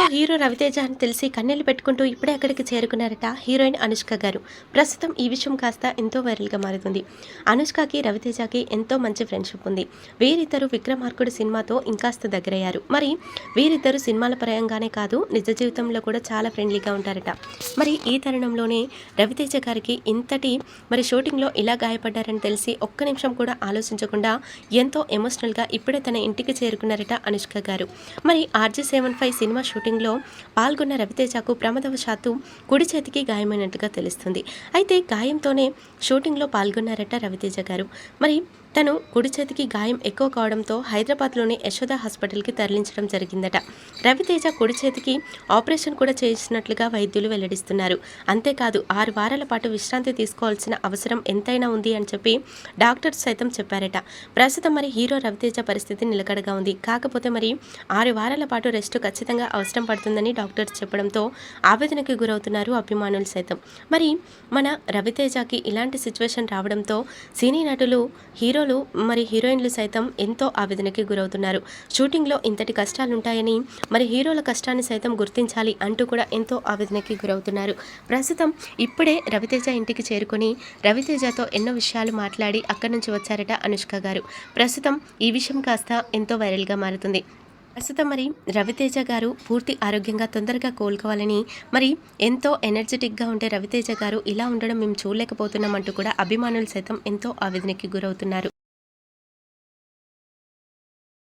షూటింగ్లో హీరో రవితేజ అని తెలిసి కన్నెలు పెట్టుకుంటూ ఇప్పుడే అక్కడికి చేరుకున్నారట హీరోయిన్ అనుష్క గారు. ప్రస్తుతం ఈ విషయం కాస్త ఎంతో వైరల్గా మారుతుంది. అనుష్కకి రవితేజకి ఎంతో మంచి ఫ్రెండ్షిప్ ఉంది. వీరిద్దరు విక్రమార్కుడు సినిమాతో ఇంకాస్త దగ్గరయ్యారు. మరి వీరిద్దరు సినిమాల పరంగానే కాదు నిజ జీవితంలో కూడా చాలా ఫ్రెండ్లీగా ఉంటారట. మరి ఈ తరుణంలోనే రవితేజ గారికి ఇంతటి మరి షూటింగ్లో ఇలా గాయపడ్డారని తెలిసి ఒక్క నిమిషం కూడా ఆలోచించకుండా ఎంతో ఎమోషనల్గా ఇప్పుడే తన ఇంటికి చేరుకున్నారట అనుష్క గారు. మరి ఆర్జీ సెవెన్ ఫైవ్ సినిమా షూటింగ్ షూటింగ్లో పాల్గొన్న రవితేజకు ప్రమాదవశాత్తు కుడి చేతికి గాయమైనట్టుగా తెలుస్తుంది. అయితే గాయంతోనే షూటింగ్లో పాల్గొన్నారట రవితేజ గారు. మరి తను కుడి చేతికి గాయం ఎక్కువ కావడంతో హైదరాబాద్లోని యశోద హాస్పిటల్కి తరలించడం జరిగిందట. రవితేజ కుడి చేతికి ఆపరేషన్ కూడా చేసినట్లుగా వైద్యులు వెల్లడిస్తున్నారు. అంతేకాదు ఆరు వారాల పాటు విశ్రాంతి తీసుకోవాల్సిన అవసరం ఎంతైనా ఉంది అని చెప్పి డాక్టర్స్ సైతం చెప్పారట. ప్రస్తుతం మరి హీరో రవితేజ పరిస్థితి నిలకడగా ఉంది. కాకపోతే మరి ఆరు వారాల పాటు రెస్ట్ ఖచ్చితంగా అవసరం పడుతుందని డాక్టర్స్ చెప్పడంతో ఆవేదనకి గురవుతున్నారు అభిమానులు సైతం. మరి మన రవితేజకి ఇలాంటి సిచ్యువేషన్ రావడంతో సినీ నటులు హీరో హీరోలు మరి హీరోయిన్లు సైతం ఎంతో ఆవేదనకి గురవుతున్నారు. షూటింగ్లో ఇంతటి కష్టాలుంటాయని మరి హీరోల కష్టాన్ని సైతం గుర్తించాలి అంటూ కూడా ఎంతో ఆవేదనకి గురవుతున్నారు. ప్రస్తుతం ఇప్పుడే రవితేజ ఇంటికి చేరుకొని రవితేజతో ఎన్నో విషయాలు మాట్లాడి అక్కడి నుంచి వచ్చారట అనుష్క గారు. ప్రస్తుతం ఈ విషయం కాస్త ఎంతో వైరల్గా మారుతుంది. ప్రస్తుతం మరి రవితేజ గారు పూర్తి ఆరోగ్యంగా తొందరగా కోలుకోవాలని మరి ఎంతో ఎనర్జెటిక్గా ఉంటే రవితేజ గారు ఇలా ఉండడం మేము చూడలేకపోతున్నామంటూ కూడా అభిమానులు సైతం ఎంతో ఆవేదనకి గురవుతున్నారు.